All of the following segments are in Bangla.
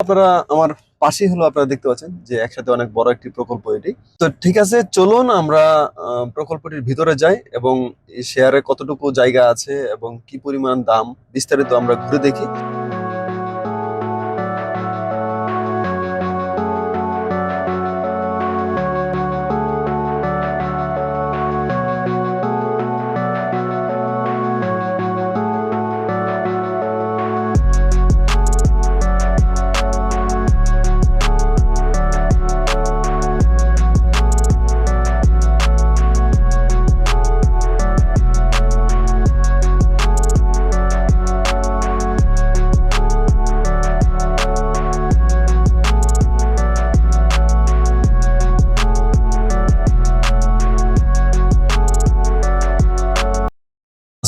আপনারা আমার পাশেই হলো, আপনারা দেখতে পাচ্ছেন যে একসাথে অনেক বড় একটি প্রকল্প এটি। তো ঠিক আছে, চলুন আমরা প্রকল্পটির ভিতরে যাই এবং শেয়ারে কতটুকু জায়গা আছে এবং কি পরিমাণ দাম, বিস্তারিত আমরা ঘুরে দেখি।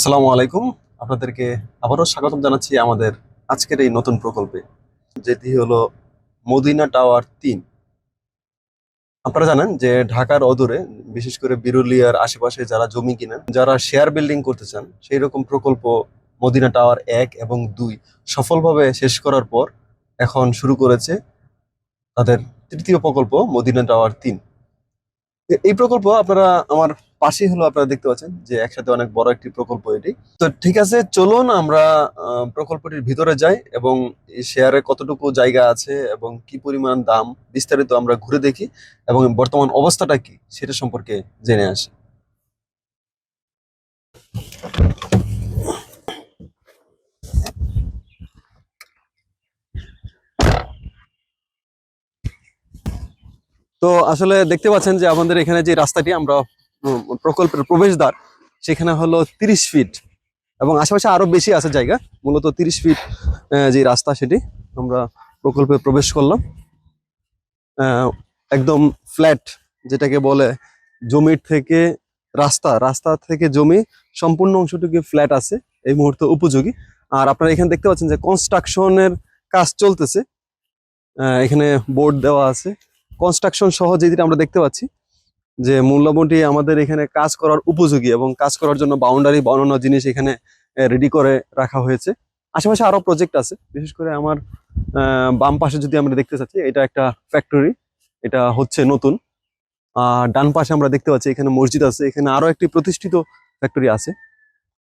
আসসালামু আলাইকুম। আপনাদেরকে আবারও স্বাগতম জানাচ্ছি আমাদের আজকের এই নতুন প্রকল্পে, যেটি হলো মদিনা টাওয়ার তিন। আপনারা জানেন যে ঢাকার অদূরে, বিশেষ করে বিরুলিয়ার আশেপাশে যারা জমি কিনেন, যারা শেয়ার বিল্ডিং করতে চান সেই রকম প্রকল্প মদিনা টাওয়ার এক এবং দুই সফলভাবে শেষ করার পর এখন শুরু করেছে তাদের তৃতীয় প্রকল্প মদিনা টাওয়ার তিন। এই প্রকল্প আপনারা আমার পাশেই হলো আপনারা দেখতে পাচ্ছেন যে একসাথে অনেক বড় একটি প্রকল্প এটি। তো ঠিক আছে, চলুন আমরা প্রকল্পটির ভিতরে যাই এবং শেয়ারে কতটুকু জায়গা আছে এবং কি পরিমাণ দাম বিস্তারিত আমরা ঘুরে দেখি এবং বর্তমান অবস্থাটা কি সেটা সম্পর্কে জেনে আসি। তো আসলে দেখতে পাচ্ছেন যে আমাদের এখানে যে রাস্তাটি আমরা প্রকল্পের প্রবেশদ্বার, সেখানে হলো তিরিশ ফিট এবং আশেপাশে আরও বেশি আছে জায়গা, মূলত তিরিশ ফিট যে রাস্তা সেটি আমরা প্রকল্পে প্রবেশ করলাম। একদম ফ্ল্যাট যেটাকে বলে জমির থেকে রাস্তা রাস্তা থেকে জমি সম্পূর্ণ অংশটুকু ফ্ল্যাট আছে, এই মুহূর্তে উপযোগী। আর আপনারা এখানে দেখতে পাচ্ছেন যে কনস্ট্রাকশনের কাজ চলতেছে। এখানে বোর্ড দেওয়া আছে। কনস্ট্রাকশন সহ যেটি আমরা দেখতে পাচ্ছি যে মূল্যবনটি আমাদের এখানে কাজ করার উপযোগী এবং কাজ করার জন্য বাউন্ডারি বানানো জিনিস এখানে রেডি করে রাখা হয়েছে। আশেপাশে আরও প্রজেক্ট আছে, বিশেষ করে আমার বাম পাশে যদি আমরা দেখতে চাচ্ছি, এটা একটা ফ্যাক্টরি এটা হচ্ছে নতুন। আর ডান পাশে আমরা দেখতে পাচ্ছি এখানে মসজিদ আছে, এখানে আরও একটি প্রতিষ্ঠিত ফ্যাক্টরি আছে।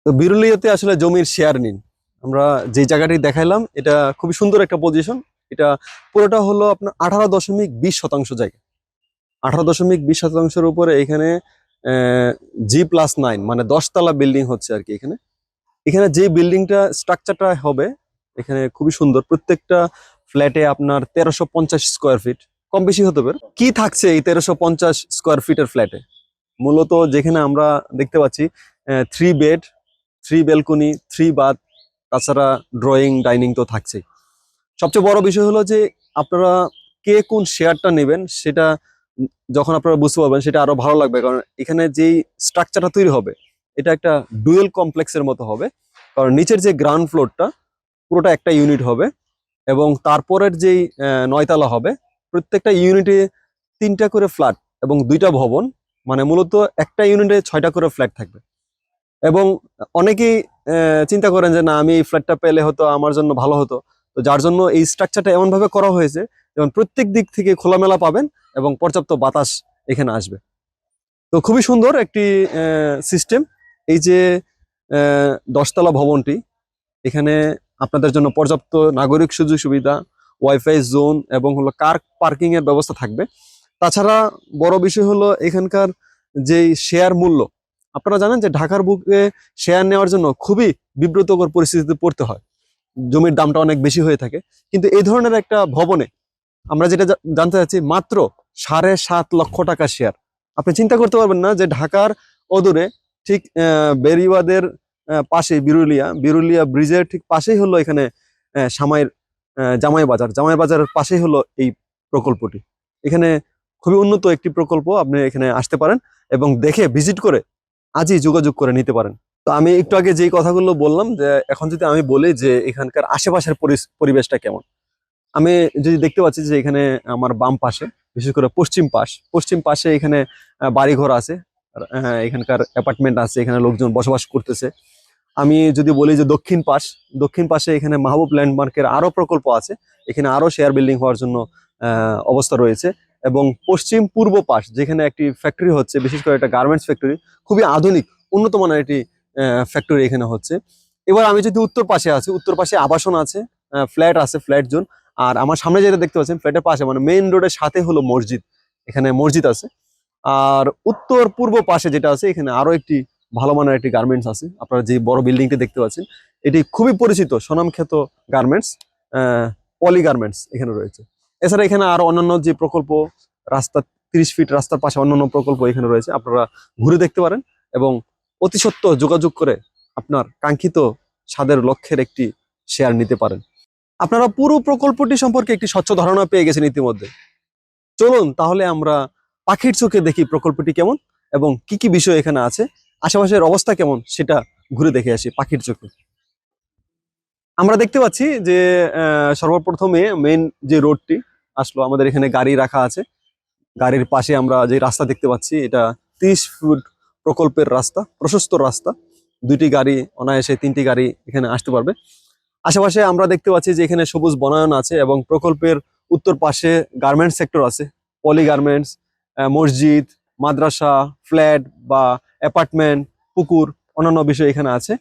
তো বিরুলিয়াতে আসলে জমির শেয়ার নিন। আমরা যে জায়গাটি দেখাইলাম, এটা খুবই সুন্দর একটা পজিশন এটা পুরোটা হলো আপনার আঠারো দশমিক বিশ শতাংশ জায়গা। আঠারো দশমিক বিশ শতাংশের উপরে এখানে জি প্লাস নাইন মানে দশতলা বিল্ডিং হচ্ছে আর কি এখানে। এখানে যে বিল্ডিংটা স্ট্রাকচারটা হবে, এখানে খুবই সুন্দর। প্রত্যেকটা ফ্ল্যাটে আপনার তেরোশো পঞ্চাশ স্কোয়ার ফিট কম বেশি হতে পারে। কি থাকছে এই তেরোশো পঞ্চাশ স্কোয়ার ফিটের ফ্ল্যাটে মূলত যেখানে আমরা দেখতে পাচ্ছি three bed three balcony three bath তাছাড়া ড্রয়িং ডাইনিং তো থাকছেই। সবচেয়ে বড় বিষয় হলো যে, আপনারা কে কোন শেয়ারটা নেবেন, সেটা যখন আপনারা বুঝতে পারবেন, সেটা আরও ভালো লাগবে। কারণ এখানে যেই স্ট্রাকচারটা তৈরি হবে, এটা একটা ডুয়েল কমপ্লেক্সের মতো হবে। কারণ নিচের যে গ্রাউন্ড ফ্লোরটা পুরোটা একটা ইউনিট হবে এবং তারপরের যেই নয়তলা হবে, প্রত্যেকটা ইউনিটে তিনটা করে ফ্ল্যাট এবং দুইটা ভবন মানে মূলত একটা ইউনিটে ছয়টা করে ফ্ল্যাট থাকবে। এবং অনেকেই চিন্তা করেন যে, না, আমি এই ফ্ল্যাটটা পেলে হতো আমার জন্য ভালো হতো। তো যার জন্য এই স্ট্রাকচারটা এমনভাবে করা হয়েছে যেমন প্রত্যেক দিক থেকে খোলামেলা পাবেন এবং পর্যাপ্ত বাতাস এখানে আসবে। তো খুবই সুন্দর একটি সিস্টেম এই যে দশতলা ভবনটি, এখানে আপনাদের জন্য পর্যাপ্ত নাগরিক সুযোগ সুবিধা ওয়াইফাই জোন এবং হলো কার পার্কিং এর ব্যবস্থা থাকবে। তাছাড়া বড় বিষয় হলো এখানকার যেই শেয়ার মূল্য, আপনারা জানেন যে ঢাকার বুকে শেয়ার নেওয়ার জন্য খুবই বিব্রতকর পরিস্থিতিতে পড়তে হয়। জমির দামটা অনেক বেশি হয়ে থাকে। কিন্তু এই ধরনের একটা ভবনে আমরা যেটা জানতে চাচ্ছি মাত্র সাড়ে সাত লক্ষ টাকা শেয়ার আপনি চিন্তা করতে পারবেন না যে ঢাকার অদূরে ঠিক বেরিবাদের পাশে বিরুলিয়া বিরুলিয়া ব্রিজের ঠিক পাশেই হলো এখানে আহ, জামাই বাজার। জামাই বাজারের পাশেই হলো এই প্রকল্পটি। এখানে খুবই উন্নত একটি প্রকল্প আপনি এখানে আসতে পারেন এবং দেখে ভিজিট করে আজই যোগাযোগ করে নিতে পারেন। তো আমি একটু আগে যেই কথাগুলো বললাম যে এখন যদি আমি বলি যে এখানকার আশেপাশের পরিবেশটা কেমন আমি যদি দেখতে পাচ্ছি যে এখানে আমার বাম পাশে, বিশেষ করে পশ্চিম পাশ, পশ্চিম পাশে এখানে বাড়িঘর আছে এখানকার অ্যাপার্টমেন্ট আছে, এখানে লোকজন বসবাস করতেছে। আমি যদি বলি যে দক্ষিণ পাশ, দক্ষিণ পাশে এখানে মাহবুব ল্যান্ডমার্কের আরও প্রকল্প আছে, এখানে আরও শেয়ার বিল্ডিং হওয়ার জন্য অবস্থা রয়েছে। এবং পশ্চিম পূর্ব পাশ, যেখানে একটি ফ্যাক্টরি হচ্ছে, বিশেষ করে একটা গার্মেন্টস ফ্যাক্টরি খুবই আধুনিক, উন্নত মানের একটি ফ্যাক্টরি এখানে হচ্ছে। এবার আমি যদি উত্তর পাশে আছি, উত্তর পাশে আবাসন আছে ফ্ল্যাট আছে ফ্ল্যাট জোন আর আমার সামনে যেটা দেখতে পাচ্ছেন, ফ্ল্যাটের পাশে মানে মেইন রোডের সাথে হলো মসজিদ। এখানে মসজিদ আছে। আর উত্তর পূর্ব পাশে যেটা আছে, এখানে আরও একটি ভালো মানের একটি গার্মেন্টস আছে। আপনারা যে বড় বিল্ডিংটি দেখতে পাচ্ছেন, এটি খুবই পরিচিত সুনামখ্যাত গার্মেন্টস পলি গার্মেন্টস এখানে রয়েছে। এছাড়া এখানে আরও অন্যান্য যে প্রকল্প, রাস্তা, তিরিশ ফিট রাস্তার পাশে অন্যান্য প্রকল্প এখানে রয়েছে। আপনারা ঘুরে দেখতে পারেন এবং অতি সত্ত্ব যোগাযোগ করে আপনার কাঙ্ক্ষিত স্বাদের লক্ষ্যের একটি শেয়ার নিতে পারেন। আপনারা পুরো প্রকল্পটি সম্পর্কে একটি স্বচ্ছ ধারণা পেয়ে গেছেন ইতিমধ্যে। চলুন তাহলে আমরা পাখির চোখে দেখি প্রকল্পটি কেমন এবং কি কি বিষয় এখানে আছে, আশেপাশের অবস্থা কেমন সেটা ঘুরে দেখে আসি পাখির চোখে। আমরা দেখতে পাচ্ছি যে সর্বপ্রথমে মেন যে রোডটি আসলো, আমাদের এখানে গাড়ি রাখা আছে। গাড়ির পাশে আমরা যে রাস্তা দেখতে পাচ্ছি, এটা তিরিশ ফুট প্রকল্পের রাস্তা, প্রশস্ত রাস্তা। দুইটি গাড়ি, অনায়াসে তিনটি গাড়ি এখানে আসতে পারবে। আশেপাশে আমরা দেখতে পাচ্ছি যে এখানে সবুজ বনায়ন আছে এবং প্রকল্পের উত্তর পাশে গার্মেন্টস সেক্টর আছে। পলি গার্মেন্টস মসজিদ, মাদ্রাসা ফ্ল্যাট বা অ্যাপার্টমেন্ট পুকুর, অন্যান্য বিষয় এখানে আছে।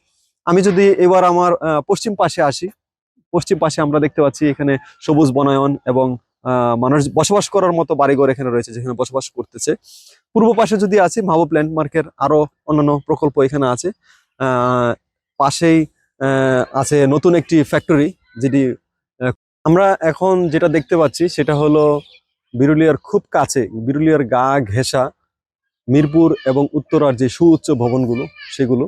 আমি যদি এবার আমার পশ্চিম পাশে আসি, পশ্চিম পাশে আমরা দেখতে পাচ্ছি এখানে সবুজ বনায়ন এবং মানুষ বসবাস করার মতো বাড়িঘর এখানে রয়েছে যেখানে বসবাস করতেছে। পূর্ব পাশে যদি আছে মাহবুব ল্যান্ডমার্কের আরও অন্যান্য প্রকল্প এখানে আছে। পাশেই আছে নতুন একটি ফ্যাক্টরি যেটি আমরা এখন যেটা দেখতে পাচ্ছি সেটা হলো বিরুলিয়ার খুব কাছে, বিরুলিয়ার গা ঘেঁষা মিরপুর এবং উত্তরার যে সুউচ্চ ভবনগুলো সেগুলো।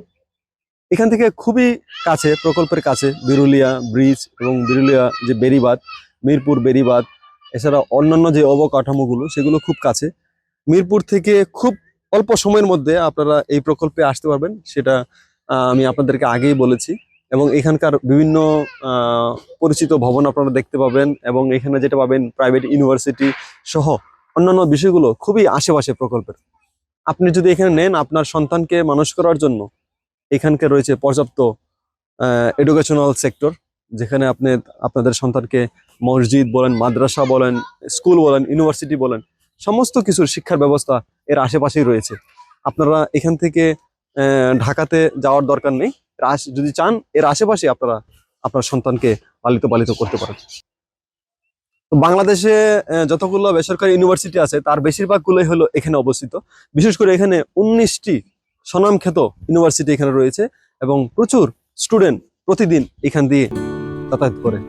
এখান থেকে খুবই কাছে, প্রকল্পের কাছে বিরুলিয়া ব্রিজ এবং বিরুলিয়া যে বেরিবাদ মিরপুর বেরিবাদ এছাড়া অন্যান্য যে অবকাঠামোগুলো সেগুলো খুব কাছে। মিরপুর থেকে খুব অল্প সময়ের মধ্যে আপনারা এই প্রকল্পে আসতে পারবেন, সেটা আমি আপনাদেরকে আগেই বলেছি। এবং এখানকার বিভিন্ন পরিচিত ভবন আপনারা দেখতে পাবেন এবং এখানে যেটা পাবেন প্রাইভেট ইউনিভার্সিটি সহ অন্যান্য বিষয়গুলো খুবই আশেপাশে প্রকল্পের। আপনি যদি এখানে নেন আপনার সন্তানকে মানুষ করার জন্য, এখানকার রয়েছে পর্যাপ্ত এডুকেশনাল সেক্টর যেখানে আপনি, আপনাদের সন্তানকে মসজিদ বলেন, মাদ্রাসা বলেন স্কুল বলেন ইউনিভার্সিটি বলেন, সমস্ত কিছুর শিক্ষার ব্যবস্থা এর আশেপাশেই রয়েছে। আপনারা এখান থেকে ঢাকাতে যাওয়ার দরকার নেই। যদি চান, এর আশেপাশে আপনারা আপনার সন্তানকে পালিত পালিত করতে পারেন। তো বাংলাদেশে যতগুলো বেসরকারি ইউনিভার্সিটি আছে, তার বেশিরভাগগুলোই হলো এখানে অবস্থিত। বিশেষ করে এখানে উনিশটি স্বনামখ্যাত ইউনিভার্সিটি এখানে রয়েছে এবং প্রচুর স্টুডেন্ট প্রতিদিন এখান দিয়ে যাতায়াত করে।